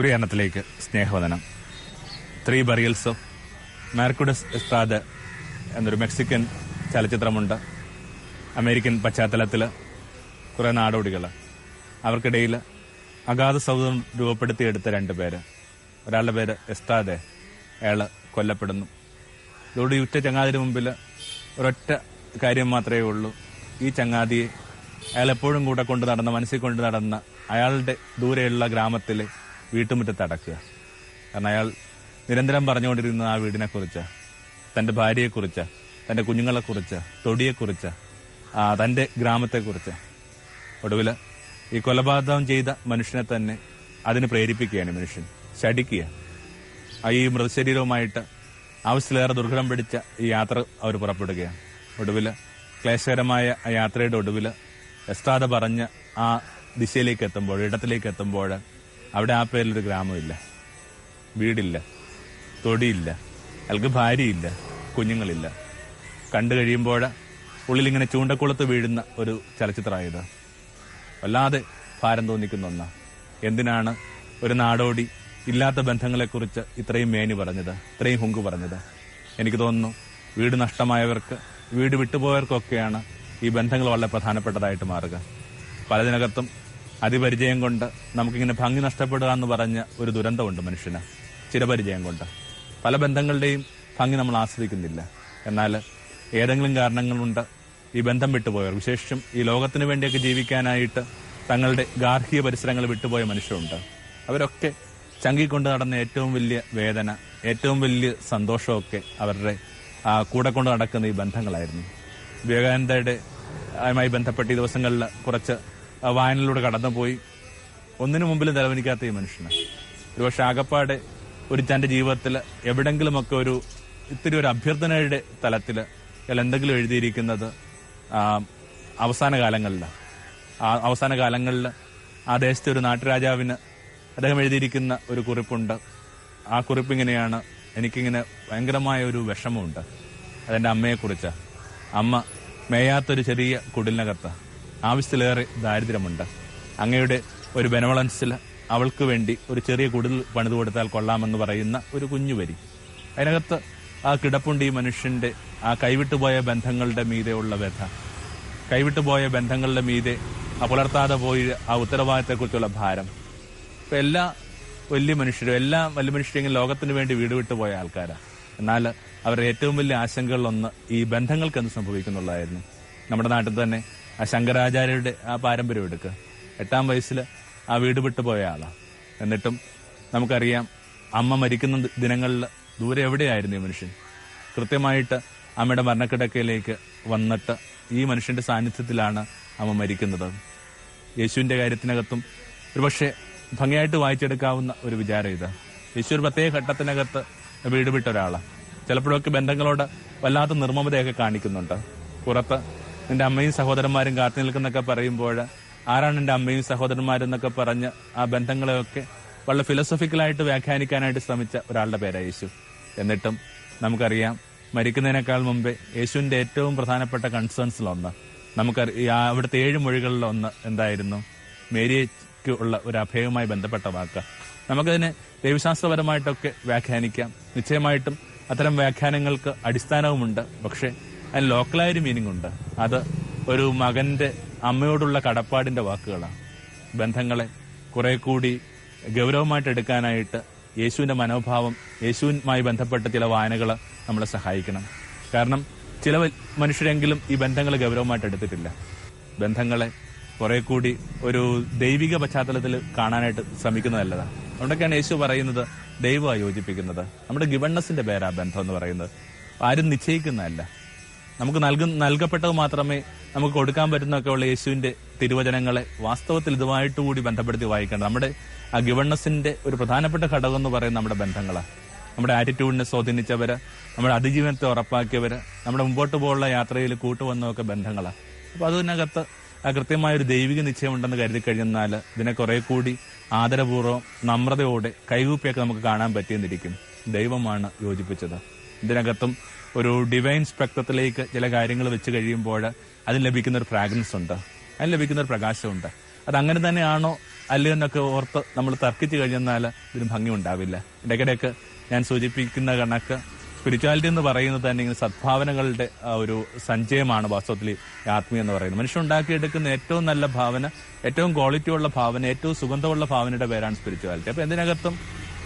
ഗുരുയരണത്തിലേക്ക് സ്നേഹവദനം. Three burials of Melquiades Estrada എന്നൊരു Mexican ചലച്ചിത്രമുണ്ട്. American പശ്ചാത്തലത്തിൽ കുറേ നാടോടികൾ അവർക്കിടയിൽ അഗാധ സൗഹൃദം രൂപപ്പെടുത്തിയെടുത്ത രണ്ട് പേര്. ഒരാളുടെ പേര് എസ്താദെ അയാൾ കൊല്ലപ്പെടുന്നു. ഇതോടെ ഉറ്റ ചങ്ങാതിന് മുമ്പിൽ ഒരൊറ്റ കാര്യം മാത്രമേ ഉള്ളൂ. ഈ ചങ്ങാതിയെ അയാൾ എപ്പോഴും കൂടെ കൊണ്ട് നടന്ന മനസ്സിൽ കൊണ്ട് നടന്ന അയാളുടെ ദൂരെയുള്ള ഗ്രാമത്തിലെ വീട്ടുമുറ്റത്ത് അടക്കുക. കാരണം അയാൾ നിരന്തരം പറഞ്ഞുകൊണ്ടിരുന്ന ആ വീടിനെ കുറിച്ച് തന്റെ ഭാര്യയെക്കുറിച്ച് തന്റെ കുഞ്ഞുങ്ങളെക്കുറിച്ച് തൊടിയെക്കുറിച്ച് തന്റെ ഗ്രാമത്തെക്കുറിച്ച്. ഒടുവിൽ ഈ കൊലപാതകം ചെയ്ത മനുഷ്യനെ തന്നെ അതിന് പ്രേരിപ്പിക്കുകയാണ് മനുഷ്യൻ. ശടിക്കുക. ഈ മൃതശരീരവുമായിട്ട് ആവശ്യത്തിലേറെ ദുർഘടം പിടിച്ച ഈ യാത്ര അവർ പുറപ്പെടുകയാണ്. ഒടുവിൽ ക്ലേശകരമായ യാത്രയുടെ ഒടുവിൽ എസ്താദ പറഞ്ഞ് ആ ദിശയിലേക്ക് എത്തുമ്പോൾ ഇടത്തിലേക്ക് എത്തുമ്പോൾ അവിടെ ആ പേരിലൊരു ഗ്രാമമില്ല വീടില്ല. തൊടിയില്ല. അയാൾക്ക് ഭാര്യയില്ല. കുഞ്ഞുങ്ങളില്ല. കണ്ടു കഴിയുമ്പോൾ ഉള്ളിലിങ്ങനെ ചൂണ്ടക്കുളത്ത് വീഴുന്ന ഒരു ചലച്ചിത്രമായത്. വല്ലാതെ ഭാരം തോന്നിക്കുന്ന ഒന്ന. എന്തിനാണ് ഒരു നാടോടി ഇല്ലാത്ത ബന്ധങ്ങളെക്കുറിച്ച് ഇത്രയും മേനി പറഞ്ഞത്? ഇത്രയും ഹുങ്ക് പറഞ്ഞത്? എനിക്ക് തോന്നുന്നു വീട് നഷ്ടമായവർക്ക് വീട് വിട്ടുപോയവർക്കൊക്കെയാണ് ഈ ബന്ധങ്ങൾ വളരെ പ്രധാനപ്പെട്ടതായിട്ട് മാറുക. പലതിനകത്തും അതിപരിചയം കൊണ്ട് നമുക്കിങ്ങനെ ഭംഗി നഷ്ടപ്പെടുക എന്ന് പറഞ്ഞ ഒരു ദുരന്തമുണ്ട് മനുഷ്യന്. ചിരപരിചയം കൊണ്ട്. പല ബന്ധങ്ങളുടെയും ഭംഗി നമ്മൾ ആസ്വദിക്കുന്നില്ല. എന്നാൽ ഏതെങ്കിലും കാരണങ്ങളുണ്ട് ഈ ബന്ധം വിട്ടുപോയവർ. വിശേഷിച്ചും ഈ ലോകത്തിന് വേണ്ടിയൊക്കെ ജീവിക്കാനായിട്ട് തങ്ങളുടെ ഗാർഹിക പരിസരങ്ങൾ വിട്ടുപോയ മനുഷ്യരുണ്ട്. അവരൊക്കെ ചങ്കിക്കൊണ്ട് നടന്ന ഏറ്റവും വലിയ വേദന ഏറ്റവും വലിയ സന്തോഷമൊക്കെ അവരുടെ കൂടെ കൊണ്ട് നടക്കുന്ന ഈ ബന്ധങ്ങളായിരുന്നു. വിവേകാനന്ദയുടെ ആയുമായി ബന്ധപ്പെട്ട ഈ ദിവസങ്ങളിൽ കുറച്ച് വായനയിലൂടെ കടന്നുപോയി. ഒന്നിനു മുമ്പിലും തലവനിക്കാത്ത ഈ മനുഷ്യന്. ഒരുപക്ഷെ ആകപ്പാടെ ഒരു തന്റെ ജീവിതത്തിൽ എവിടെങ്കിലുമൊക്കെ ഒരു ഇത്തിരി ഒരു അഭ്യർത്ഥനയുടെ തലത്തിൽ അയാൾ എന്തെങ്കിലും എഴുതിയിരിക്കുന്നത് അവസാന കാലങ്ങളിൽ അവസാന കാലങ്ങളിൽ ആ ദേശത്തെ ഒരു നാട്ടുരാജാവിന് അദ്ദേഹം എഴുതിയിരിക്കുന്ന ഒരു കുറിപ്പുണ്ട്. ആ കുറിപ്പ് ഇങ്ങനെയാണ് എനിക്കിങ്ങനെ ഭയങ്കരമായ ഒരു വിഷമമുണ്ട്. അതെന്റെ അമ്മയെക്കുറിച്ച്. അമ്മ മേയാത്തൊരു ചെറിയ കുടിലിനകത്ത് ആവശ്യത്തിലേറെ ദാരിദ്ര്യമുണ്ട്. അങ്ങയുടെ ഒരു ബെനവളൻസിൽ അവൾക്ക് വേണ്ടി ഒരു ചെറിയ കുടിൽ പണിതു കൊടുത്താൽ കൊള്ളാമെന്ന് പറയുന്ന ഒരു കുഞ്ഞു വരി. അതിനകത്ത് ആ കിടപ്പുണ്ട് ഈ മനുഷ്യന്റെ ആ കൈവിട്ടുപോയ ബന്ധങ്ങളുടെ മീതെ ഉള്ള വ്യഥ. കൈവിട്ടുപോയ ബന്ധങ്ങളുടെ മീതെ പുലർത്താതെ പോയി ആ ഉത്തരവാദിത്തത്തെക്കുറിച്ചുള്ള ഭാരം. ഇപ്പൊ എല്ലാ വലിയ മനുഷ്യരും എല്ലാ വലിയ മനുഷ്യരെങ്കിലും ലോകത്തിന് വേണ്ടി വീട് വിട്ടുപോയ ആൾക്കാരാണ് എന്നാൽ അവരുടെ ഏറ്റവും വലിയ ആശങ്കകളിലൊന്ന് ഈ ബന്ധങ്ങൾക്ക് എന്ത് സംഭവിക്കുന്നുള്ളതായിരുന്നു. നമ്മുടെ നാട്ടിൽ തന്നെ ആ ശങ്കരാചാര്യരുടെ ആ പാരമ്പര്യം എടുക്കുക എട്ടാം വയസ്സിൽ ആ വീട് വിട്ടുപോയ ആളാണ് എന്നിട്ടും നമുക്കറിയാം അമ്മ മരിക്കുന്ന ദിനങ്ങളിൽ ദൂരെ എവിടെയായിരുന്നു ഈ മനുഷ്യൻ? കൃത്യമായിട്ട് അമ്മയുടെ മരണക്കിടക്കയിലേക്ക് വന്നിട്ട് ഈ മനുഷ്യന്റെ സാന്നിധ്യത്തിലാണ് അമ്മ മരിക്കുന്നത്. യേശുവിന്റെ കാര്യത്തിനകത്തും ഒരുപക്ഷെ ഭംഗിയായിട്ട് വായിച്ചെടുക്കാവുന്ന ഒരു വിചാരം ഇത്. യേശു ഒരു പ്രത്യേക ഘട്ടത്തിനകത്ത് വീട് വിട്ട ഒരാളാണ് ചിലപ്പോഴൊക്കെ ബന്ധങ്ങളോട് വല്ലാത്ത നിർമ്മമതയൊക്കെ കാണിക്കുന്നുണ്ട്. പുറത്ത് നിന്റെ അമ്മയും സഹോദരന്മാരും കാത്തു നിൽക്കുന്നൊക്കെ പറയുമ്പോൾ ആരാണ് എന്റെ അമ്മയും സഹോദരന്മാരും എന്നൊക്കെ പറഞ്ഞ് ആ ബന്ധങ്ങളെയൊക്കെ വളരെ ഫിലോസഫിക്കലായിട്ട് വ്യാഖ്യാനിക്കാനായിട്ട് ശ്രമിച്ച ഒരാളുടെ പേരാണ് യേശു. എന്നിട്ടും നമുക്കറിയാം മരിക്കുന്നതിനേക്കാൾ മുമ്പേ യേശുവിന്റെ ഏറ്റവും പ്രധാനപ്പെട്ട കൺസേൺസിലൊന്ന് നമുക്ക് അവിടുത്തെ ഏഴ് മൊഴികളിലൊന്ന് എന്തായിരുന്നു? മേരിയയ്ക്ക് ഉള്ള ഒരു അഭയവുമായി ബന്ധപ്പെട്ട വാക്ക്. നമുക്കതിനെ ദൈവശാസ്ത്രപരമായിട്ടൊക്കെ വ്യാഖ്യാനിക്കാം. നിശ്ചയമായിട്ടും അത്തരം വ്യാഖ്യാനങ്ങൾക്ക് അടിസ്ഥാനവുമുണ്ട്. പക്ഷേ അതിന് ലോക്കലായൊരു മീനിങ് ഉണ്ട്. അത് ഒരു മകന്റെ അമ്മയോടുള്ള കടപ്പാടിന്റെ വാക്കുകളാണ്. ബന്ധങ്ങളെ കുറെ കൂടി ഗൗരവമായിട്ട് എടുക്കാനായിട്ട് യേശുവിന്റെ മനോഭാവം യേശുവുമായി ബന്ധപ്പെട്ട ചില വായനകൾ നമ്മളെ സഹായിക്കണം. കാരണം ചില മനുഷ്യരെങ്കിലും ഈ ബന്ധങ്ങൾ ഗൗരവമായിട്ട് എടുത്തിട്ടില്ല. ബന്ധങ്ങളെ കുറെ കൂടി ഒരു ദൈവിക പശ്ചാത്തലത്തിൽ കാണാനായിട്ട് ശ്രമിക്കുന്നത് നല്ലതാണ്. അതുകൊണ്ടൊക്കെയാണ് യേശു പറയുന്നത് ദൈവമായി യോജിപ്പിക്കുന്നത്. നമ്മുടെ ഗിവണ്ണസിന്റെ പേരാ ബന്ധം എന്ന് പറയുന്നത്. ആരും നിശ്ചയിക്കുന്നതല്ല. നമുക്ക് നൽകുന്ന നൽകപ്പെട്ടത് മാത്രമേ നമുക്ക് കൊടുക്കാൻ പറ്റുന്നൊക്കെയുള്ള യേശുവിന്റെ തിരുവചനങ്ങളെ വാസ്തവത്തിൽ ഇതുമായിട്ട് കൂടി ബന്ധപ്പെടുത്തി വായിക്കണം നമ്മുടെ ആ ഗിവണ്ണസിന്റെ ഒരു പ്രധാനപ്പെട്ട ഘടകം എന്ന് പറയുന്നത് നമ്മുടെ ബന്ധങ്ങളാണ്. നമ്മുടെ ആറ്റിറ്റ്യൂഡിനെ സ്വാധീനിച്ചവര് നമ്മുടെ അതിജീവനത്തെ ഉറപ്പാക്കിയവര് നമ്മുടെ മുമ്പോട്ട് പോകാനുള്ള യാത്രയിൽ കൂട്ടുവന്നതൊക്കെ ബന്ധങ്ങളാണ്. അപ്പൊ അതിനകത്ത് കൃത്യമായ ഒരു ദൈവിക നിശ്ചയമുണ്ടെന്ന് കരുതി കഴിഞ്ഞാൽ ഇതിനെ കുറെ കൂടി ആദരപൂർവം നമ്രതയോടെ കൈകൂപ്പിയൊക്കെ നമുക്ക് കാണാൻ പറ്റിയെന്നിരിക്കും. ദൈവമാണ് യോജിപ്പിച്ചത്. ഇതിനകത്തും ഒരു ഡിവൈൻ സ്പെക്ട്രത്തിലേക്ക് ചില കാര്യങ്ങൾ വെച്ച് കഴിയുമ്പോൾ അതിന് ലഭിക്കുന്ന ഒരു ഫ്രാഗ്രൻസ് ഉണ്ട്. അതിന് ലഭിക്കുന്ന ഒരു പ്രകാശമുണ്ട്. അത് അങ്ങനെ തന്നെയാണോ? അല്ലയോ എന്നൊക്കെ ഓർത്ത് നമ്മൾ തർക്കിച്ചു കഴിഞ്ഞാൽ ഇതിന് ഭംഗി ഉണ്ടാവില്ല. ഇടയ്ക്കിടയ്ക്ക് ഞാൻ സൂചിപ്പിക്കുന്ന കണക്ക് സ്പിരിച്വാലിറ്റി എന്ന് പറയുന്നത് തന്നെ ഇങ്ങനെ സദ്ഭാവനകളുടെ ഒരു സഞ്ചയമാണ് വാസ്തവത്തിൽ ആത്മീയം എന്ന് പറയുന്നത്. മനുഷ്യൻ ഉണ്ടാക്കിയെടുക്കുന്ന ഏറ്റവും നല്ല ഭാവന ഏറ്റവും ക്വാളിറ്റി ഉള്ള ഭാവന ഏറ്റവും സുഗന്ധമുള്ള ഭാവനയുടെ പേരാണ് സ്പിരിച്വാലിറ്റി അപ്പൊ എന്തിനകത്തും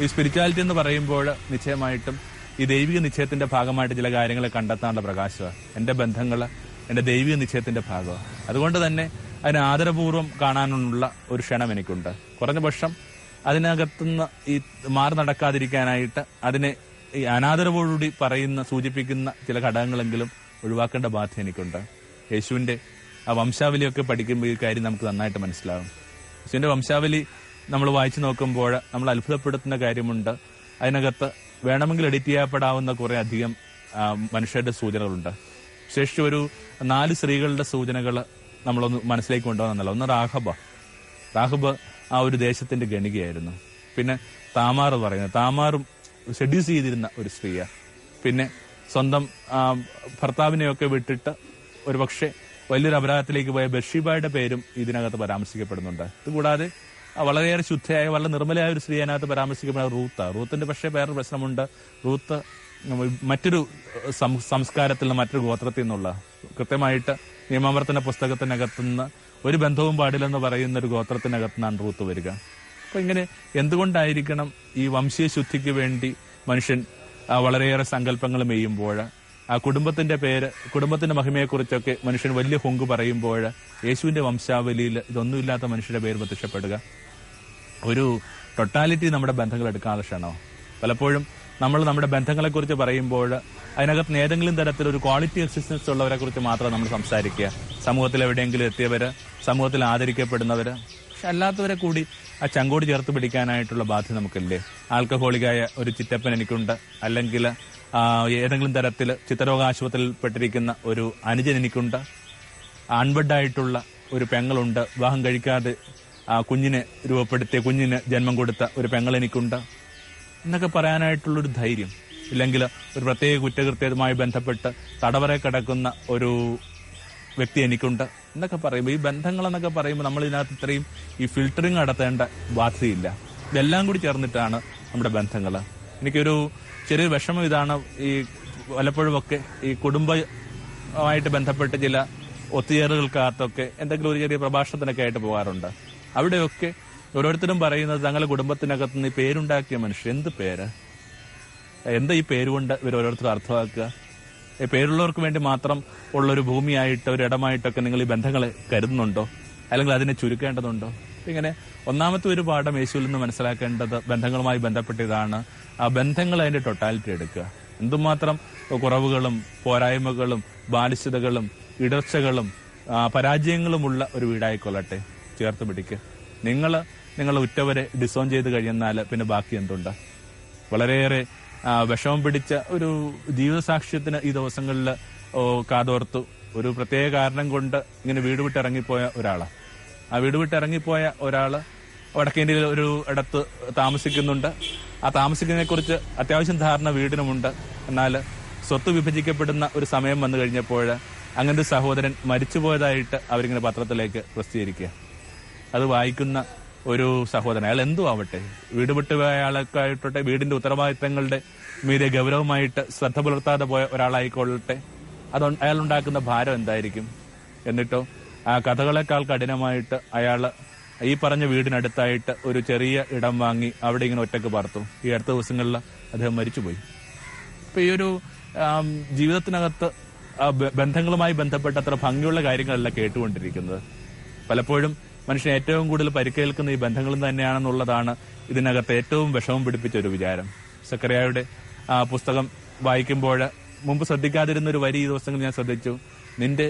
ഈ സ്പിരിച്വാലിറ്റി എന്ന് പറയുമ്പോൾ നിശ്ചയമായിട്ടും ഈ ദൈവിക നിശ്ചയത്തിന്റെ ഭാഗമായിട്ട് ചില കാര്യങ്ങൾ കണ്ടെത്താനുള്ള പ്രകാശമാണ് എന്റെ ബന്ധങ്ങൾ എന്റെ ദൈവിക നിശ്ചയത്തിന്റെ ഭാഗമാണ് അതുകൊണ്ട് തന്നെ അതിനെ ആദരപൂർവം കാണാനുള്ള ഒരു ക്ഷണം എനിക്കുണ്ട്. കുറഞ്ഞ പക്ഷം അതിനകത്തുനിന്ന് ഈ മാറി നടക്കാതിരിക്കാനായിട്ട് അതിനെ ഈ അനാദരവോടുകൂടി പറയുന്ന സൂചിപ്പിക്കുന്ന ചില ഘടകങ്ങളെങ്കിലും ഒഴിവാക്കേണ്ട ബാധ്യത എനിക്കുണ്ട്. യേശുവിന്റെ ആ വംശാവലിയൊക്കെ പഠിക്കുമ്പോൾ ഈ കാര്യം നമുക്ക് നന്നായിട്ട് മനസ്സിലാകും. യേശുവിന്റെ വംശാവലി നമ്മൾ വായിച്ചു നോക്കുമ്പോൾ നമ്മൾ അത്ഭുതപ്പെടുത്തുന്ന കാര്യമുണ്ട്. അതിനകത്ത് വേണമെങ്കിൽ എഡിറ്റ് ചെയ്യപ്പെടാവുന്ന കുറെ അധികം മനുഷ്യരുടെ സൂചനകളുണ്ട്. വിശേഷിച്ച് ഒരു നാല് സ്ത്രീകളുടെ സൂചനകൾ നമ്മളൊന്ന് മനസ്സിലേക്ക് കൊണ്ടുവന്നല്ല ഒന്ന് റാഹബ. റാഹബ് ആ ഒരു ദേശത്തിന്റെ ഗണികയായിരുന്നു പിന്നെ താമാർ പറയുന്നത്. താമാറും ഷെഡ്യൂസ് ചെയ്തിരുന്ന ഒരു സ്ത്രീയാണ് പിന്നെ സ്വന്തം ഭർത്താവിനെയൊക്കെ വിട്ടിട്ട് ഒരു പക്ഷേ വലിയൊരു അപരാധത്തിലേക്ക് പോയ ബഷീബായുടെ പേരും ഇതിനകത്ത് പരാമർശിക്കപ്പെടുന്നുണ്ട്. ഇതുകൂടാതെ വളരെയേറെ ശുദ്ധയായ വളരെ നിർമ്മലയായ ഒരു സ്ത്രീ അതിനകത്ത് പരാമർശിക്കപ്പെടുന്ന റൂത്ത റൂത്തിന്റെ പക്ഷേ വേറൊരു പ്രശ്നമുണ്ട്. റൂത്ത് മറ്റൊരു സംസ്കാരത്തിൽ നിന്ന് മറ്റൊരു ഗോത്രത്തിൽ നിന്നുള്ള കൃത്യമായിട്ട് നിയമാവർത്തന പുസ്തകത്തിനകത്തുനിന്ന് ഒരു ബന്ധവും പാടില്ലെന്ന് പറയുന്ന ഒരു ഗോത്രത്തിനകത്ത് നിന്നാണ് റൂത്ത് വരിക. അപ്പൊ ഇങ്ങനെ എന്തുകൊണ്ടായിരിക്കണം ഈ വംശീയ ശുദ്ധിക്ക് വേണ്ടി മനുഷ്യൻ വളരെയേറെ സങ്കല്പങ്ങൾ മെയ്യുമ്പോൾ ആ കുടുംബത്തിന്റെ പേര് കുടുംബത്തിന്റെ മഹിമയെക്കുറിച്ചൊക്കെ മനുഷ്യൻ വലിയ ഹുങ്ക് പറയുമ്പോൾ യേശുവിന്റെ വംശാവലിയിൽ ഇതൊന്നുമില്ലാത്ത മനുഷ്യരുടെ പേര് പ്രത്യക്ഷപ്പെടുക. ഒരു ടൊട്ടാലിറ്റി നമ്മുടെ ബന്ധങ്ങൾ എടുക്കാനുള്ള ക്ഷണോ? പലപ്പോഴും നമ്മൾ നമ്മുടെ ബന്ധങ്ങളെക്കുറിച്ച് പറയുമ്പോൾ അതിനകത്ത് ഏതെങ്കിലും തരത്തിലൊരു ക്വാളിറ്റി എക്സിസ്റ്റൻസ് ഉള്ളവരെ കുറിച്ച് മാത്രം നമ്മൾ സംസാരിക്കുക. സമൂഹത്തിൽ എവിടെയെങ്കിലും എത്തിയവര് സമൂഹത്തിൽ ആദരിക്കപ്പെടുന്നവര് പക്ഷെ അല്ലാത്തവരെ കൂടി ആ ചങ്കോട് ചേർത്ത് പിടിക്കാനായിട്ടുള്ള ബാധ്യത നമുക്കില്ലേ? ആൽക്കഹോളിക്കായ ഒരു ചിറ്റപ്പൻ എനിക്കുണ്ട്. അല്ലെങ്കിൽ ഏതെങ്കിലും തരത്തിൽ ചിത്രരോഗ ആശുപത്രിയിൽ പെട്ടിരിക്കുന്ന ഒരു അനുജൻ എനിക്കുണ്ട്. അൺബഡായിട്ടുള്ള ഒരു പെങ്ങളുണ്ട്. വിവാഹം കഴിക്കാതെ ആ കുഞ്ഞിനെ രൂപപ്പെടുത്തിയ കുഞ്ഞിന് ജന്മം കൊടുത്ത ഒരു പെങ്ങൾ എനിക്കുണ്ട്. എന്നൊക്കെ പറയാനായിട്ടുള്ളൊരു ധൈര്യം. ഇല്ലെങ്കിൽ ഒരു പ്രത്യേക കുറ്റകൃത്യവുമായി ബന്ധപ്പെട്ട് തടവറ കിടക്കുന്ന ഒരു വ്യക്തി എനിക്കുണ്ട്. എന്നൊക്കെ പറയുമ്പോൾ ഈ ബന്ധങ്ങളെന്നൊക്കെ പറയുമ്പോൾ നമ്മൾ ഇതിനകത്ത് ഇത്രയും ഈ ഫിൽറ്ററിങ് നടത്തേണ്ട ബാധ്യതയില്ല. ഇതെല്ലാം കൂടി ചേർന്നിട്ടാണ് നമ്മുടെ ബന്ധങ്ങൾ എനിക്കൊരു ചെറിയ വിഷമം ഇതാണ് ഈ വല്ലപ്പോഴുമൊക്കെ ഈ കുടുംബമായിട്ട് ബന്ധപ്പെട്ട് ചില ഒത്തുചേരലുകൾക്കകത്തൊക്കെ എന്തെങ്കിലും ഒരു ചെറിയ പ്രഭാഷണത്തിനൊക്കെ ആയിട്ട് പോകാറുണ്ട്. അവിടെയൊക്കെ ഓരോരുത്തരും പറയുന്നത് തങ്ങളുടെ കുടുംബത്തിനകത്ത് നിന്ന് ഈ പേരുണ്ടാക്കിയ മനുഷ്യർ. എന്ത് പേര്? എന്താ ഈ പേരുകൊണ്ട് ഇവർ ഓരോരുത്തരും അർത്ഥമാക്കുക? ഈ പേരുള്ളവർക്ക് വേണ്ടി മാത്രം ഉള്ളൊരു ഭൂമിയായിട്ട് ഒരു ഇടമായിട്ടൊക്കെ നിങ്ങൾ ഈ ബന്ധങ്ങളെ കരുതുന്നുണ്ടോ? അല്ലെങ്കിൽ അതിനെ ചുരുക്കേണ്ടതുണ്ടോ? ഇങ്ങനെ ഒന്നാമത്തെ ഒരു പാഠം യേശുവിൽ നിന്ന് മനസ്സിലാക്കേണ്ടത് ബന്ധങ്ങളുമായി ബന്ധപ്പെട്ട ഇതാണ് ആ ബന്ധങ്ങൾ അതിന്റെ ടൊട്ടാലിറ്റി എടുക്കുക. എന്തുമാത്രം കുറവുകളും പോരായ്മകളും ബാലിശ്യതകളും ഇടർച്ചകളും പരാജയങ്ങളുമുള്ള ഒരു വീടായിക്കൊള്ളട്ടെ. ചേർത്ത് പിടിക്കുക നിങ്ങൾ നിങ്ങൾ ഉറ്റവരെ ഡിസോൺ ചെയ്ത് കഴിയുന്നാൽ പിന്നെ ബാക്കി എന്തുണ്ട്? വളരെയേറെ വിഷമം പിടിച്ച ഒരു ജീവിതസാക്ഷ്യത്തിന് ഈ ദിവസങ്ങളിൽ കാതോർത്തു. ഒരു പ്രത്യേക കാരണം കൊണ്ട് ഇങ്ങനെ വീട് വിട്ട് ഇറങ്ങിപ്പോയ ഒരാളാണ് ആ വീട് വിട്ട് ഇറങ്ങിപ്പോയ ഒരാൾ വടക്കേന്ത്യയിൽ ഒരു ഇടത്ത് താമസിക്കുന്നുണ്ട്. ആ താമസിക്കുന്നതിനെ കുറിച്ച് അത്യാവശ്യം ധാരണ വീടിനുമുണ്ട്. എന്നാൽ സ്വത്ത് വിഭജിക്കപ്പെടുന്ന ഒരു സമയം വന്നു കഴിഞ്ഞപ്പോൾ അങ്ങനെ സഹോദരൻ മരിച്ചുപോയതായിട്ട് അവരിങ്ങനെ പത്രത്തിലേക്ക് പ്രസിദ്ധീകരിക്കുക. അത് വായിക്കുന്ന ഒരു സഹോദരൻ. അയാൾ എന്തു ആവട്ടെ? വീട് വിട്ടുപോയ ആയിട്ടോട്ടെ വീടിന്റെ ഉത്തരവാദിത്തങ്ങളുടെ മീതെ ഗൗരവമായിട്ട് ശ്രദ്ധ പുലർത്താതെ പോയ ഒരാളായിക്കൊള്ളട്ടെ അത് അയാൾ ഉണ്ടാക്കുന്ന ഭാരം എന്തായിരിക്കും? എന്നിട്ടോ ആ കഥകളെക്കാൾ കഠിനമായിട്ട് അയാൾ ഈ പറഞ്ഞ വീടിനടുത്തായിട്ട് ഒരു ചെറിയ ഇടം വാങ്ങി അവിടെ ഇങ്ങനെ ഒറ്റയ്ക്ക് പാർത്തു. ഈ അടുത്ത ദിവസങ്ങളിൽ അദ്ദേഹം മരിച്ചുപോയി. അപ്പൊ ഈ ഒരു ജീവിതത്തിനകത്ത് ബന്ധങ്ങളുമായി ബന്ധപ്പെട്ട അത്ര ഭംഗിയുള്ള കാര്യങ്ങളല്ല കേട്ടുകൊണ്ടിരിക്കുന്നത്. പലപ്പോഴും മനുഷ്യൻ ഏറ്റവും കൂടുതൽ പരിക്കേൽക്കുന്ന ഈ ബന്ധങ്ങളും തന്നെയാണെന്നുള്ളതാണ് ഇതിനകത്ത് ഏറ്റവും വിഷമം പിടിപ്പിച്ച ഒരു വിചാരം. സക്കറിയായുടെ പുസ്തകം വായിക്കുമ്പോൾ മുമ്പ് ശ്രദ്ധിക്കാതിരുന്ന ഒരു വരി ഈ ദിവസങ്ങളിൽ ഞാൻ ശ്രദ്ധിച്ചു. നിന്റെ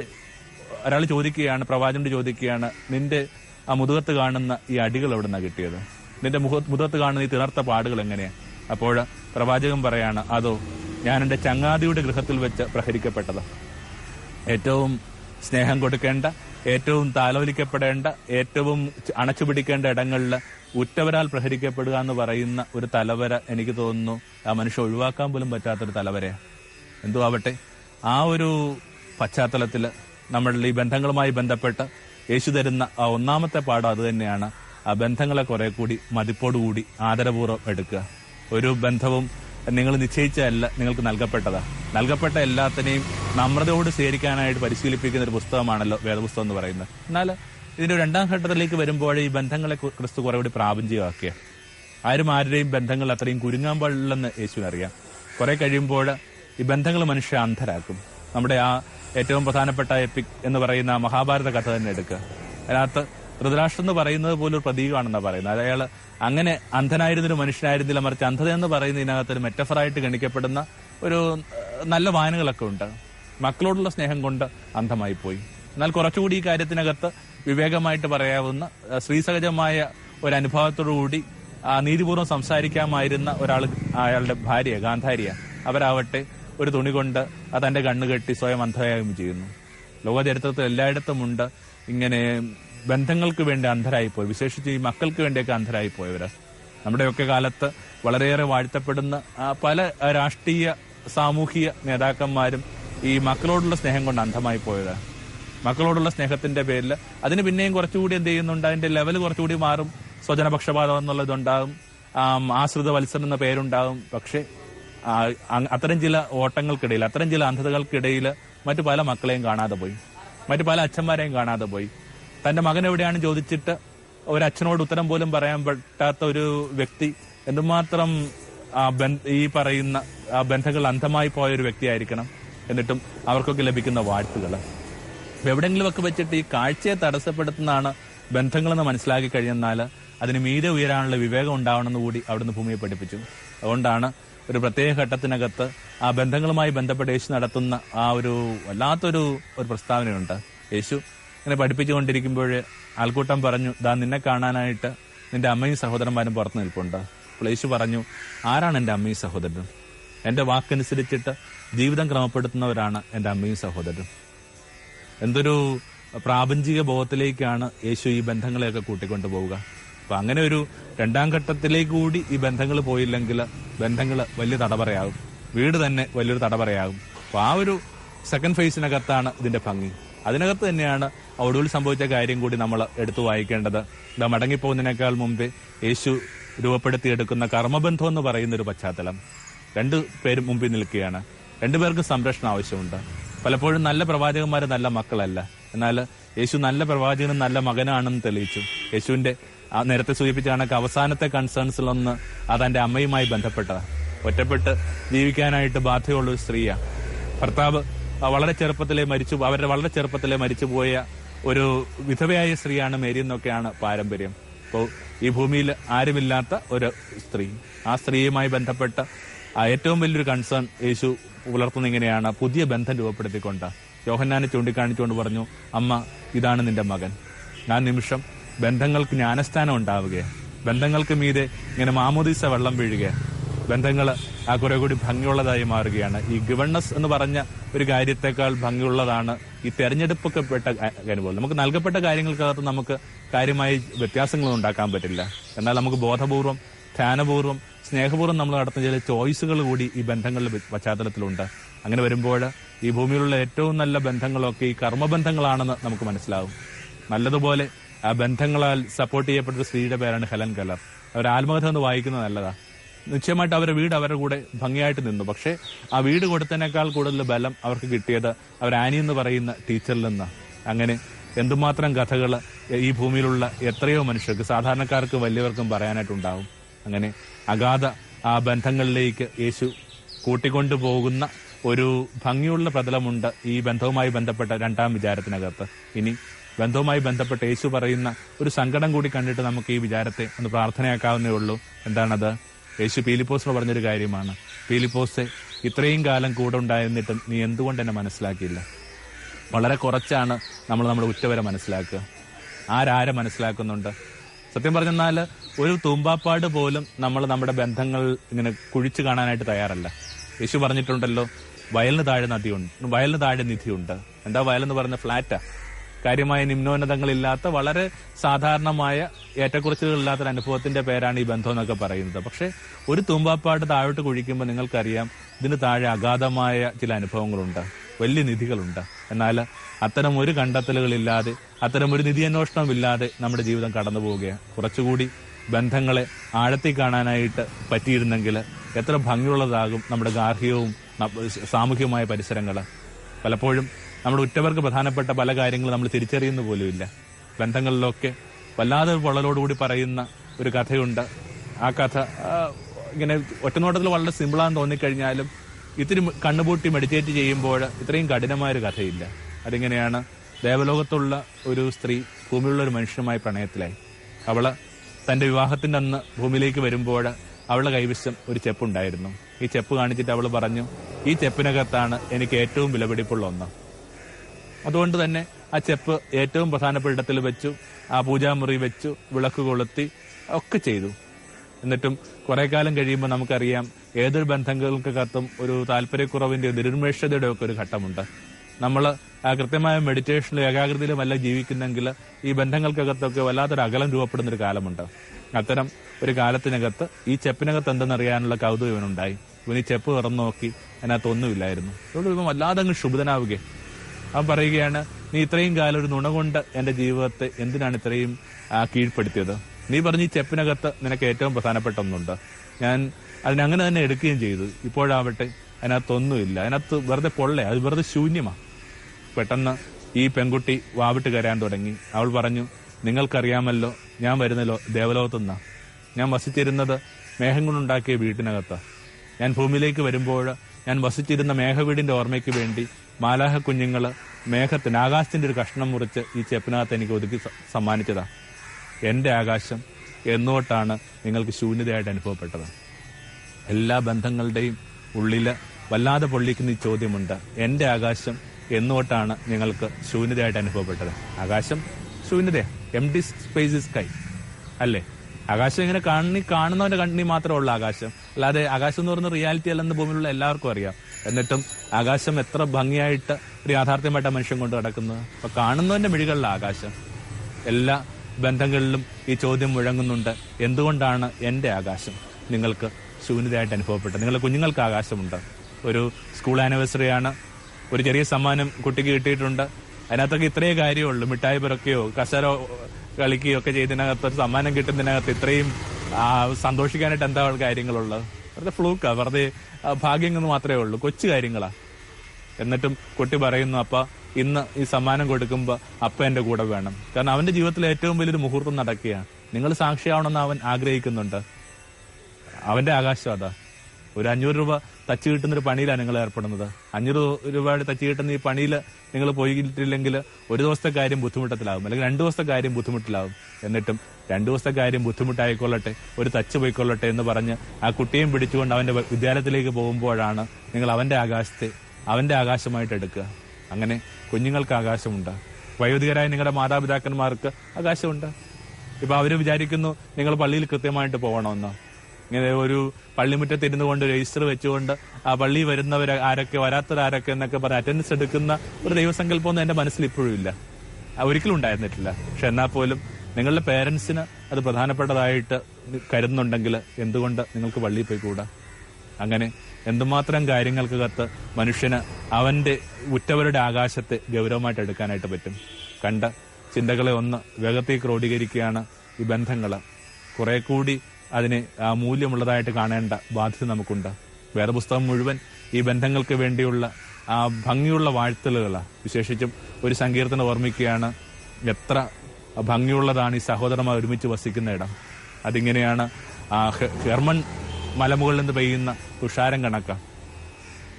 ഒരാൾ ചോദിക്കുകയാണ് പ്രവാചകനോട് ചോദിക്കുകയാണ് നിന്റെ ആ മുതുകത്ത് കാണുന്ന ഈ അടികൾ എവിടെ നിന്നാണ് കിട്ടിയത്? നിന്റെ മുഖ കാണുന്ന ഈ തിണർത്ത പാടുകൾ എങ്ങനെയാ? അപ്പോൾ പ്രവാചകൻ പറയാണ് അതോ ഞാൻ എന്റെ ചങ്ങാതിയുടെ ഗൃഹത്തിൽ വെച്ച് പ്രഹരിക്കപ്പെട്ടത്. ഏറ്റവും സ്നേഹം കൊടുക്കേണ്ട ഏറ്റവും താലോലിക്കപ്പെടേണ്ട ഏറ്റവും അണച്ചുപിടിക്കേണ്ട ഇടങ്ങളിൽ ഉറ്റവരാൽ പ്രഹരിക്കപ്പെടുക എന്ന് പറയുന്ന ഒരു തലവര എനിക്ക് തോന്നുന്നു ആ മനുഷ്യ ഒഴിവാക്കാൻ പോലും പറ്റാത്തൊരു തലവരയാണ് എന്തോ ആവട്ടെ. ആ ഒരു പശ്ചാത്തലത്തിൽ നമ്മളുടെ ഈ ബന്ധങ്ങളുമായി ബന്ധപ്പെട്ട് യേശു തരുന്ന ആ ഒന്നാമത്തെ പാഠം അത് തന്നെയാണ്. ആ ബന്ധങ്ങളെ കുറെ കൂടി മതിപ്പോടുകൂടി ആദരപൂർവം എടുക്കുക. ഒരു ബന്ധവും നിങ്ങൾ നിശ്ചയിച്ചതല്ല നിങ്ങൾക്ക് നൽകപ്പെട്ടതാ. നൽകപ്പെട്ട എല്ലാത്തിനെയും നമ്രതയോട് സ്വീകരിക്കാനായിട്ട് പരിശീലിപ്പിക്കുന്ന ഒരു പുസ്തകമാണല്ലോ വേദപുസ്തകം എന്ന് പറയുന്നത്. എന്നാൽ ഇതിന്റെ രണ്ടാം ഘട്ടത്തിലേക്ക് വരുമ്പോൾ ഈ ബന്ധങ്ങളെ ക്രിസ്തു കൂടി പ്രാപഞ്ചികമാക്കിയ. ആരും ആരുടെയും ബന്ധങ്ങൾ അത്രയും കുരുങ്ങാൻ പാടില്ലെന്ന് യേശുവിനറിയാം കുറെ കഴിയുമ്പോൾ ഈ ബന്ധങ്ങൾ മനുഷ്യ അന്ധരാക്കും. നമ്മുടെ ആ ഏറ്റവും പ്രധാനപ്പെട്ട എപ്പിക് എന്ന് പറയുന്ന മഹാഭാരത കഥ തന്നെ എടുക്കുക. അതിനകത്ത് ധൃതരാഷ്ട്രം എന്ന് പറയുന്നത് പോലും ഒരു പ്രതീകമാണെന്നാണ് പറയുന്നത്. അയാൾ അങ്ങനെ അന്ധനായിരുന്നൊരു മനുഷ്യനായിരുന്നില്ല മറിച്ച് അന്ധത എന്ന് പറയുന്നതിനകത്ത് ഒരു മെറ്റഫറായിട്ട് ഗണിക്കപ്പെടുന്ന ഒരു നല്ല വായനകളൊക്കെ ഉണ്ട്. മക്കളോടുള്ള സ്നേഹം കൊണ്ട് അന്ധമായി പോയി. എന്നാൽ കുറച്ചുകൂടി ഈ കാര്യത്തിനകത്ത് വിവേകമായിട്ട് പറയാവുന്ന ശ്രീസഹജമായ ഒരു അനുഭവത്തോടുകൂടി നീതിപൂർവം സംസാരിക്കാമായിരുന്ന ഒരാൾ അയാളുടെ ഭാര്യ ഗാന്ധാരിയ അവരാവട്ടെ ഒരു തുണി കൊണ്ട് തന്റെ കണ്ണ് കെട്ടി സ്വയം അന്ധയാകും ചെയ്യുന്നു. ലോകചരിത്രത്തിൽ എല്ലായിടത്തുമുണ്ട് ഇങ്ങനെ ബന്ധങ്ങൾക്ക് വേണ്ടി അന്ധരായിപ്പോയി. വിശേഷിച്ച് ഈ മക്കൾക്ക് വേണ്ടിയൊക്കെ അന്ധരായി പോയവര് നമ്മുടെയൊക്കെ കാലത്ത് വളരെയേറെ വാഴ്ത്തപ്പെടുന്ന പല രാഷ്ട്രീയ സാമൂഹിക നേതാക്കന്മാരും ഈ മക്കളോടുള്ള സ്നേഹം കൊണ്ട് അന്ധമായി പോയതാണ് മക്കളോടുള്ള സ്നേഹത്തിന്റെ പേരിൽ. അതിന് പിന്നെയും കുറച്ചുകൂടി എന്ത് ചെയ്യുന്നുണ്ട്? അതിന്റെ ലെവൽ കുറച്ചുകൂടി മാറും. സ്വജനപക്ഷപാതം എന്നുള്ളതുണ്ടാകും. ആശ്രിത വത്സരം എന്ന പേരുണ്ടാകും. പക്ഷേ അത്തരം ചില ഓട്ടങ്ങൾക്കിടയിൽ അത്തരം ചില അന്ധതകൾക്കിടയിൽ മറ്റു പല മക്കളെയും കാണാതെ പോയി. മറ്റു പല അച്ഛന്മാരെയും കാണാതെ പോയി. തന്റെ മകൻ എവിടെയാണ് ചോദിച്ചിട്ട് ഒരച്ഛനോട് ഉത്തരം പോലും പറയാൻ പറ്റാത്ത ഒരു വ്യക്തി എന്തുമാത്രം ഈ പറയുന്ന ബന്ധങ്ങൾ അന്ധമായി പോയ ഒരു വ്യക്തിയായിരിക്കണം. എന്നിട്ടും അവർക്കൊക്കെ ലഭിക്കുന്ന വാഴ്ത്തുകൾ എവിടെങ്കിലുമൊക്കെ വെച്ചിട്ട് ഈ കാഴ്ചയെ തടസ്സപ്പെടുത്തുന്നതാണ് ബന്ധങ്ങളെന്ന് മനസ്സിലാക്കി കഴിഞ്ഞാൽ അതിന് മീതെ ഉയരാനുള്ള വിവേകം ഉണ്ടാവണമെന്ന് കൂടി അവിടുന്ന് ഭൂമിയെ പഠിപ്പിച്ചു. അതുകൊണ്ടാണ് ഒരു പ്രത്യേക ഘട്ടത്തിനകത്ത് ആ ബന്ധങ്ങളുമായി ബന്ധപ്പെട്ട് യേശു നടത്തുന്ന ആ ഒരു വല്ലാത്തൊരു ഒരു പ്രസ്താവനയുണ്ട്. യേശു ഇങ്ങനെ പഠിപ്പിച്ചുകൊണ്ടിരിക്കുമ്പോൾ ആൾക്കൂട്ടം പറഞ്ഞു ദാ നിന്നെ കാണാനായിട്ട് നിന്റെ അമ്മയും സഹോദരന്മാരും പുറത്തു നിൽപ്പുണ്ട്. അപ്പോൾ യേശു പറഞ്ഞു ആരാണ് എന്റെ അമ്മയും സഹോദരനും? എന്റെ വാക്കനുസരിച്ചിട്ട് ജീവിതം ക്രമപ്പെടുത്തുന്നവരാണ് എന്റെ അമ്മയും സഹോദരനും. എന്തൊരു പ്രാപഞ്ചിക ബോധത്തിലേക്കാണ് യേശു ഈ ബന്ധങ്ങളെയൊക്കെ കൂട്ടിക്കൊണ്ടു പോവുക അപ്പൊ അങ്ങനെ ഒരു രണ്ടാം ഘട്ടത്തിലേക്ക് കൂടി ഈ ബന്ധങ്ങൾ പോയില്ലെങ്കിൽ ബന്ധങ്ങൾ വലിയ തടവറയാകും. വീട് തന്നെ വലിയൊരു തടവറയാകും. അപ്പൊ ആ ഒരു സെക്കൻഡ് ഫേസിനകത്താണ് ഇതിന്റെ ഭംഗി. അതിനകത്ത് തന്നെയാണ് ഒടുവിൽ സംഭവിച്ച കാര്യം കൂടി നമ്മൾ എടുത്തു വായിക്കേണ്ടത്. ഇതാ മടങ്ങിപ്പോകുന്നതിനേക്കാൾ മുമ്പേ യേശു രൂപപ്പെടുത്തിയെടുക്കുന്ന കർമ്മബന്ധം എന്ന് പറയുന്ന ഒരു പശ്ചാത്തലം. രണ്ടു പേരും മുമ്പിൽ നിൽക്കുകയാണ്. രണ്ടുപേർക്ക് സംരക്ഷണം ആവശ്യമുണ്ട്. പലപ്പോഴും നല്ല പ്രവാചകന്മാർ നല്ല മക്കളല്ല. എന്നാൽ യേശു നല്ല പ്രവാചകനും നല്ല മകനാണെന്ന് തെളിയിച്ചു. യേശുവിന്റെ നേരത്തെ സൂചിപ്പിച്ച കണക്ക് അവസാനത്തെ കൺസേൺസിലൊന്ന് അതെന്റെ അമ്മയുമായി ബന്ധപ്പെട്ട ഒറ്റപ്പെട്ട് ജീവിക്കാനായിട്ട് ബാധ്യതയുള്ള ഒരു സ്ത്രീയാണ് ഭർത്താവ് വളരെ ചെറുപ്പത്തിലെ മരിച്ചു അവരുടെ വളരെ ചെറുപ്പത്തിലെ മരിച്ചുപോയ ഒരു വിധവയായ സ്ത്രീയാണ് മേരി എന്നൊക്കെയാണ് പാരമ്പര്യം. അപ്പോൾ ഈ ഭൂമിയിൽ ആരുമില്ലാത്ത ഒരു സ്ത്രീ. ആ സ്ത്രീയുമായി ബന്ധപ്പെട്ട ഏറ്റവും വലിയൊരു കൺസേൺ യേശു പുലർത്തുന്ന ഇങ്ങനെയാണ്. പുതിയ ബന്ധം രൂപപ്പെടുത്തിക്കൊണ്ട്. യോഹന്നാനെ ചൂണ്ടിക്കാണിച്ചുകൊണ്ട് പറഞ്ഞു അമ്മ ഇതാണ് നിന്റെ മകൻ. ഞാൻ നിമിഷം ബന്ധങ്ങൾക്ക് ജ്ഞാനസ്ഥാനം ഉണ്ടാവുകയാണ് ബന്ധങ്ങൾക്ക് മീതെ ഇങ്ങനെ മാമോദീസ വെള്ളം വീഴുക ബന്ധങ്ങൾ ആ കുറെ കൂടി ഭംഗിയുള്ളതായി മാറുകയാണ്. ഈ ഗവർണസ് എന്ന് പറഞ്ഞ ഒരു കാര്യത്തെക്കാൾ ഭംഗിയുള്ളതാണ് ഈ തെരഞ്ഞെടുപ്പൊക്കെപ്പെട്ട അനുഭവം നമുക്ക് നൽകപ്പെട്ട കാര്യങ്ങൾക്കകത്ത് നമുക്ക് കാര്യമായി വ്യത്യാസങ്ങളൊന്നും ഉണ്ടാക്കാൻ പറ്റില്ല. എന്നാൽ നമുക്ക് ബോധപൂർവം ധ്യാനപൂർവം സ്നേഹപൂർവം നമ്മൾ നടത്തുന്ന ചില ചോയ്സുകൾ കൂടി ഈ ബന്ധങ്ങളുടെ പശ്ചാത്തലത്തിലുണ്ട്. അങ്ങനെ വരുമ്പോൾ ഈ ഭൂമിയിലുള്ള ഏറ്റവും നല്ല ബന്ധങ്ങളൊക്കെ ഈ കർമ്മബന്ധങ്ങളാണെന്ന് നമുക്ക് മനസ്സിലാവും. നല്ലതുപോലെ ആ ബന്ധങ്ങളാൽ സപ്പോർട്ട് ചെയ്യപ്പെട്ട ഒരു സ്ത്രീയുടെ പേരാണ് ഹെലൻ കലർ അവർ ആത്മകഥ ഒന്ന് വായിക്കുന്നത് നല്ലതാ. നിശ്ചയമായിട്ട് അവരുടെ വീട് അവരുടെ കൂടെ ഭംഗിയായിട്ട് നിന്നു. പക്ഷേ ആ വീട് കൊടുത്തതിനേക്കാൾ കൂടുതൽ ബലം അവർക്ക് കിട്ടിയത് അവർ ആനി എന്ന് പറയുന്ന ടീച്ചറിൽ നിന്ന്. അങ്ങനെ എന്തുമാത്രം കഥകൾ ഈ ഭൂമിയിലുള്ള എത്രയോ മനുഷ്യർക്ക് സാധാരണക്കാർക്ക് വലിയവർക്കും പറയാനായിട്ടുണ്ടാവും. അങ്ങനെ അഗാധ ആ ബന്ധങ്ങളിലേക്ക് യേശു കൂട്ടിക്കൊണ്ടു പോകുന്ന ഒരു ഭംഗിയുള്ള പ്രതലമുണ്ട് ഈ ബന്ധവുമായി ബന്ധപ്പെട്ട രണ്ടാം വിചാരത്തിനകത്ത്. ഇനി ബന്ധവുമായി ബന്ധപ്പെട്ട് യേശു പറയുന്ന ഒരു സങ്കടം കൂടി കണ്ടിട്ട് നമുക്ക് ഈ വിചാരത്തെ ഒന്ന് പ്രാർത്ഥനയാക്കാവുന്നേ ഉള്ളൂ. എന്താണത്? യേശു പീലിപ്പോസിനോട് പറഞ്ഞൊരു കാര്യമാണ്. പീലിപ്പോസെ ഇത്രയും കാലം കൂടെ ഉണ്ടായിരുന്നിട്ടും നീ എന്തുകൊണ്ട് എന്നെ മനസ്സിലാക്കിയില്ല? വളരെ കുറച്ചാണ് നമ്മൾ നമ്മുടെ ഉറ്റവരെ മനസ്സിലാക്കുക. ആരാരെ മനസ്സിലാക്കുന്നുണ്ട്? സത്യം പറഞ്ഞാൽ ഒരു തൂമ്പാപ്പാട് പോലും നമ്മൾ നമ്മുടെ ബന്ധങ്ങൾ ഇങ്ങനെ കുഴിച്ചു കാണാനായിട്ട് തയ്യാറല്ല. യേശു പറഞ്ഞിട്ടുണ്ടല്ലോ വയലിന് താഴെ നദിയുണ്ട് വയലിന് താഴെ നിധിയുണ്ട്. എന്താ വയലെന്ന് പറഞ്ഞ ഫ്ലാറ്റാ. കാര്യമായ നിമ്നോന്നതങ്ങളില്ലാത്ത വളരെ സാധാരണമായ ഏറ്റക്കുറച്ചുകളില്ലാത്തൊരു അനുഭവത്തിന്റെ പേരാണ് ഈ ബന്ധം എന്നൊക്കെ പറയുന്നത്. പക്ഷെ ഒരു തൂമ്പാപ്പാട് താഴോട്ട് കുഴിക്കുമ്പോൾ നിങ്ങൾക്കറിയാം ഇതിന് താഴെ അഗാധമായ ചില അനുഭവങ്ങളുണ്ട് വലിയ നിധികളുണ്ട്. എന്നാൽ അത്തരം ഒരു കണ്ടെത്തലുകളില്ലാതെ അത്തരം ഒരു നിധി അന്വേഷണമില്ലാതെ നമ്മുടെ ജീവിതം കടന്നു പോവുകയാണ് കുറച്ചുകൂടി ബന്ധങ്ങളെ ആഴത്തിൽ കാണാനായിട്ട് പറ്റിയിരുന്നെങ്കിൽ എത്ര ഭംഗിയുള്ളതാകും നമ്മുടെ ഗാർഹികവും സാമൂഹ്യവുമായ പരിസരങ്ങൾ പലപ്പോഴും നമ്മുടെ ഉറ്റവർക്ക് പ്രധാനപ്പെട്ട പല കാര്യങ്ങളും നമ്മൾ തിരിച്ചറിയുന്ന പോലുമില്ല. ബന്ധങ്ങളിലൊക്കെ വല്ലാതെ പൊള്ളലോടുകൂടി പറയുന്ന ഒരു കഥയുണ്ട്. ആ കഥ ഇങ്ങനെ ഒറ്റനോട്ടത്തിൽ വളരെ സിമ്പിളാന്ന് തോന്നിക്കഴിഞ്ഞാലും ഇത്തിരി കണ്ണുപൂട്ടി മെഡിറ്റേറ്റ് ചെയ്യുമ്പോൾ ഇത്രയും കഠിനമായ ഒരു കഥയില്ല. അതിങ്ങനെയാണ് ദേവലോകത്തുള്ള ഒരു സ്ത്രീ ഭൂമിയുള്ള ഒരു മനുഷ്യനുമായി പ്രണയത്തിലായി. അവൾ തന്റെ വിവാഹത്തിന്റെ അന്ന് ഭൂമിയിലേക്ക് വരുമ്പോൾ അവളുടെ കൈവശം ഒരു ചെപ്പുണ്ടായിരുന്നു. ഈ ചെപ്പ് കാണിച്ചിട്ട് അവൾ പറഞ്ഞു ഈ ചെപ്പിനകത്താണ് എനിക്ക് ഏറ്റവും വിലപിടിപ്പുള്ള ഒന്ന്. അതുകൊണ്ട് തന്നെ ആ ചെപ്പ് ഏറ്റവും പ്രധാനപ്പെട്ട ഇടത്തിൽ വെച്ചു ആ പൂജാമുറി വെച്ചു വിളക്ക് കൊളുത്തി ഒക്കെ ചെയ്തു. എന്നിട്ടും കുറെ കാലം കഴിയുമ്പോൾ നമുക്കറിയാം ഏതൊരു ബന്ധങ്ങൾക്കകത്തും ഒരു താല്പര്യക്കുറവിന്റെ നിരുന്മേഷതയുടെ ഒക്കെ ഒരു ഘട്ടമുണ്ട്. നമ്മൾ കൃത്യമായ മെഡിറ്റേഷനിലും ഏകാഗ്രതയിലും അല്ല ജീവിക്കുന്നെങ്കിൽ ഈ ബന്ധങ്ങൾക്കകത്തൊക്കെ വല്ലാത്തൊരു അകലം രൂപപ്പെടുന്ന ഒരു കാലമുണ്ട്. അത്തരം ഒരു കാലത്തിനകത്ത് ഈ ചെപ്പിനകത്ത് എന്തെന്നറിയാനുള്ള കൗതുകം ഇവനുണ്ടായി. ഇവൻ ഈ ചെപ്പ് തുറന്നു നോക്കി അതിനകത്ത് ഒന്നുമില്ലായിരുന്നു അതുകൊണ്ട് ഇവൻ വല്ലാതെ അങ്ങ് ക്ഷുഭിതനാവുകയെ. അവൻ പറയുകയാണ് നീ ഇത്രയും കാലം ഒരു നുണ കൊണ്ട് എന്റെ ജീവിതത്തെ എന്തിനാണ് ഇത്രയും കീഴ്പ്പെടുത്തിയത്? നീ പറഞ്ഞ ഈ ചെപ്പിനകത്ത് നിനക്ക് ഏറ്റവും പ്രധാനപ്പെട്ട ഒന്നുണ്ട്. ഞാൻ അതിനങ്ങനെ തന്നെ എടുക്കുകയും ചെയ്തു. ഇപ്പോഴാവട്ടെ അതിനകത്തൊന്നുമില്ല. അതിനകത്ത് വെറുതെ പൊള്ളേ അത് വെറുതെ ശൂന്യമാ. പെട്ടെന്ന് ഈ പെൺകുട്ടി വാവിട്ട് കരയാൻ തുടങ്ങി. അവൾ പറഞ്ഞു നിങ്ങൾക്കറിയാമല്ലോ ഞാൻ വരുന്ന ലോ ദേവലോകത്തുനിന്നാ ഞാൻ വസിച്ചിരുന്നത് മേഘം കൊണ്ടുണ്ടാക്കിയ വീട്ടിനകത്ത്. ഞാൻ ഭൂമിയിലേക്ക് വരുമ്പോൾ ഞാൻ വസിച്ചിരുന്ന മേഘവീടിന്റെ ഓർമ്മയ്ക്ക് വേണ്ടി മാലാഹ കുഞ്ഞുങ്ങൾ മേഘത്തിന് ആകാശത്തിന്റെ ഒരു കഷ്ണം മുറിച്ച് ഈ ചെപ്പിനകത്ത് എനിക്ക് ഒതുക്കി സമ്മാനിച്ചതാ. എന്റെ ആകാശം എന്നോട്ടാണ് നിങ്ങൾക്ക് ശൂന്യതയായിട്ട് അനുഭവപ്പെട്ടത്. എല്ലാ ബന്ധങ്ങളുടെയും ഉള്ളിൽ വല്ലാതെ പൊള്ളിക്കുന്ന ഈ ചോദ്യമുണ്ട്. എന്റെ ആകാശം എന്നോട്ടാണ് നിങ്ങൾക്ക് ശൂന്യതയായിട്ട് അനുഭവപ്പെട്ടത്. ആകാശം ശൂന്യതയാണ് എം ഡി സ്പേസ് സ്കൈ അല്ലേ? ആകാശം ഇങ്ങനെ കണ്ണി കാണുന്നവന്റെ കണ്ണി മാത്രമേ ഉള്ളൂ ആകാശം. അല്ലാതെ ആകാശം എന്ന് പറയുന്ന റിയാലിറ്റി അല്ലെന്ന് ഭൂമിയിലുള്ള എല്ലാവർക്കും അറിയാം. എന്നിട്ടും ആകാശം എത്ര ഭംഗിയായിട്ട് ഒരു യാഥാർത്ഥ്യമായിട്ട് മനുഷ്യൻ കൊണ്ട് നടക്കുന്നത്? അപ്പൊ കാണുന്നവന്റെ മിഴികളിലെ ആകാശം. എല്ലാ ബന്ധങ്ങളിലും ഈ ചോദ്യം മുഴങ്ങുന്നുണ്ട്. എന്തുകൊണ്ടാണ് എന്റെ ആകാശം നിങ്ങൾക്ക് ശൂന്യതയായിട്ട് അനുഭവപ്പെട്ടത്? നിങ്ങളുടെ കുഞ്ഞുങ്ങൾക്ക് ആകാശമുണ്ട്? ഒരു സ്കൂൾ ആനിവേഴ്സറി ആണ്. ഒരു ചെറിയ സമ്മാനം കുട്ടിക്ക് കിട്ടിയിട്ടുണ്ട്. അതിനകത്തൊക്കെ ഇത്രയേ കാര്യമുള്ളൂ. മിഠായി പിറക്കുകയോ കസരോ കളിക്കുകയോ ഒക്കെ ചെയ്തതിനകത്ത് ഒരു സമ്മാനം കിട്ടുന്നതിനകത്ത് ഇത്രയും സന്തോഷിക്കാനായിട്ട് എന്താ കാര്യങ്ങളുള്ളത്? വെറുതെ ഫ്ലൂക്കാ. വെറുതെ ഭാഗ്യങ്ങൾ മാത്രമേ ഉള്ളൂ. കൊച്ചു കാര്യങ്ങളാ. എന്നിട്ടും കുട്ടി പറയുന്നു അപ്പ ഇന്ന് ഈ സമ്മാനം കൊടുക്കുമ്പോ അപ്പ എന്റെ കൂടെ വേണം. കാരണം അവന്റെ ജീവിതത്തിലെ ഏറ്റവും വലിയൊരു മുഹൂർത്തം നടക്കുകയാണ്. നിങ്ങൾ സാക്ഷിയാവണമെന്ന് അവൻ ആഗ്രഹിക്കുന്നുണ്ട്. അവന്റെ ആകാശം അതാ. ഒരു അഞ്ഞൂറ് രൂപ തച്ച് കിട്ടുന്ന ഒരു പണിയിലാണ് നിങ്ങൾ ഏർപ്പെടുന്നത്. അഞ്ഞൂറ് രൂപയുടെ തച്ച് കിട്ടുന്ന ഈ പണിയിൽ നിങ്ങൾ പോയിട്ടില്ലെങ്കിൽ ഒരു ദിവസത്തെ കാര്യം ബുദ്ധിമുട്ടത്തിലാവും അല്ലെങ്കിൽ രണ്ടു ദിവസത്തെ കാര്യം ബുദ്ധിമുട്ടിലാവും എന്നിട്ടും രണ്ടു ദിവസത്തെ കാര്യം ബുദ്ധിമുട്ടായിക്കൊള്ളട്ടെ ഒരു തച്ച് പോയിക്കൊള്ളട്ടെ എന്ന് പറഞ്ഞ് ആ കുട്ടിയും പിടിച്ചുകൊണ്ട് അവന്റെ വിദ്യാലയത്തിലേക്ക് പോകുമ്പോഴാണ് നിങ്ങൾ അവന്റെ ആകാശത്തെ അവന്റെ ആകാശമായിട്ട് എടുക്കുക. അങ്ങനെ കുഞ്ഞുങ്ങൾക്ക് ആകാശമുണ്ട്. വയോധികരായ നിങ്ങളുടെ മാതാപിതാക്കന്മാർക്ക് ആകാശമുണ്ട്. ഇപ്പൊ അവർ വിചാരിക്കുന്നു നിങ്ങൾ പള്ളിയിൽ കൃത്യമായിട്ട് പോകണമെന്ന്. ഇങ്ങനെ ഒരു പള്ളിമുറ്റത്ത് ഇരുന്നു കൊണ്ട് രജിസ്റ്റർ വെച്ചുകൊണ്ട് ആ പള്ളി വരുന്നവർ ആരൊക്കെ വരാത്തവരാരൊക്കെ എന്നൊക്കെ പറഞ്ഞ് അറ്റൻഡൻസ് എടുക്കുന്ന ഒരു ദൈവസങ്കല്പം ഒന്നും എന്റെ മനസ്സിൽ ഇപ്പോഴും ഇല്ല. ഒരിക്കലും ഉണ്ടായിരുന്നിട്ടില്ല. പക്ഷെ എന്നാൽ പോലും നിങ്ങളുടെ പേരൻസിന് അത് പ്രധാനപ്പെട്ടതായിട്ട് കരുതുന്നുണ്ടെങ്കിൽ എന്തുകൊണ്ട് നിങ്ങൾക്ക് പള്ളിയിൽ പോയിക്കൂടാ അങ്ങനെ എന്തുമാത്രം കാര്യങ്ങൾക്ക് കത്ത് മനുഷ്യന് അവന്റെ ഉറ്റവരുടെ ആകാശത്തെ ഗൗരവമായിട്ട് എടുക്കാനായിട്ട് പറ്റും? കണ്ട ചിന്തകളെ ഒന്ന് വേഗത്തിൽ ക്രോഡീകരിക്കുകയാണ് ഈ ബന്ധങ്ങൾ കുറെ കൂടി അതിനെ മൂല്യമുള്ളതായിട്ട് കാണേണ്ട ബാധ്യത നമുക്കുണ്ട്. വേറെ പുസ്തകം മുഴുവൻ ഈ ബന്ധങ്ങൾക്ക് വേണ്ടിയുള്ള ആ ഭംഗിയുള്ള വാഴ്ത്തലുകളാണ് വിശേഷിച്ചും ഒരു സങ്കീർത്തനം ഓർമ്മിക്കുകയാണ് എത്ര ഭംഗിയുള്ളതാണ് ഈ സഹോദരന്മാർ ഒരുമിച്ച് വസിക്കുന്ന ഇടം. അതിങ്ങനെയാണ് ഹെർമൺ മലമുകളിൽ നിന്ന് പെയ്യുന്ന തുഷാരം കണക്ക.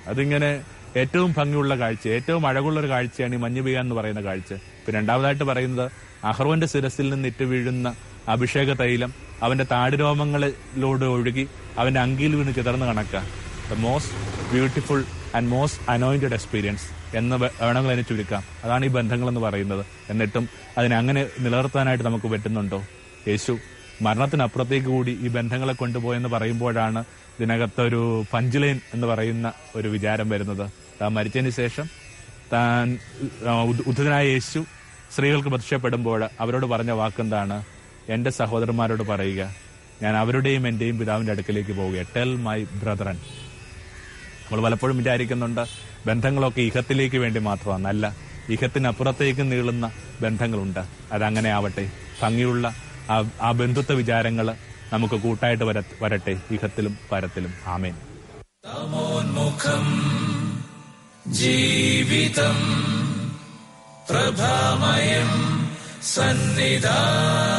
അതിങ്ങനെ ഏറ്റവും ഭംഗിയുള്ള കാഴ്ച ഏറ്റവും അഴകുള്ള ഒരു കാഴ്ചയാണ് ഈ മഞ്ഞ് പെയ്യാൻ എന്ന് പറയുന്ന കാഴ്ച. പിന്നെ രണ്ടാമതായിട്ട് പറയുന്നത് അഹർവന്റെ ശിരസിൽ നിന്ന് ഇറ്റ് വീഴുന്ന അഭിഷേക തൈലം അവന്റെ താടിരോമങ്ങളിലൂടെ ഒഴുകി അവന്റെ അങ്കിയിൽ വീണ് ചിതർന്ന് കണക്ക. The most beautiful and most anointed experience എന്ന് വേണമെങ്കിൽ അതിനെ ചുരുക്കാം. അതാണ് ഈ ബന്ധങ്ങൾ എന്ന് പറയുന്നത്. എന്നിട്ടും അതിനെ അങ്ങനെ നിലനിർത്താനായിട്ട് നമുക്ക് പറ്റുന്നുണ്ടോ? യേശു മരണത്തിനപ്പുറത്തേക്ക് കൂടി ഈ ബന്ധങ്ങളെ കൊണ്ടുപോയെന്ന് പറയുമ്പോഴാണ് ഇതിനകത്തൊരു പഞ്ച് ലൈൻ എന്ന് പറയുന്ന ഒരു വിചാരം വരുന്നത്. താൻ മരിച്ചതിന് ശേഷം താൻ ഉദ്ധിതനായ യേശു സ്ത്രീകൾക്ക് പ്രത്യക്ഷപ്പെടുമ്പോൾ അവരോട് പറഞ്ഞ വാക്കെന്താണ്? എന്റെ സഹോദരന്മാരോട് പറയുക ഞാൻ അവരുടെയും എന്റെയും പിതാവിന്റെ അടുക്കലേക്ക് പോവുക ടെൽ മൈ ബ്രദറൻ നമ്മൾ പലപ്പോഴും വിചാരിക്കുന്നുണ്ട് ബന്ധങ്ങളൊക്കെ ഇഹത്തിലേക്ക് വേണ്ടി മാത്രമാണ് അല്ല ഇഹത്തിനപ്പുറത്തേക്ക് നീളുന്ന ബന്ധങ്ങളുണ്ട്. അതങ്ങനെ ആവട്ടെ. ഭംഗിയുള്ള ആ ബന്ധുത്വ വിചാരങ്ങൾ നമുക്ക് കൂട്ടായിട്ട് വര വരട്ടെ. ഇഹത്തിലും പരത്തിലും. ആമേൻ. ജീവിതം പ്രഭാമയം സന്നിധാ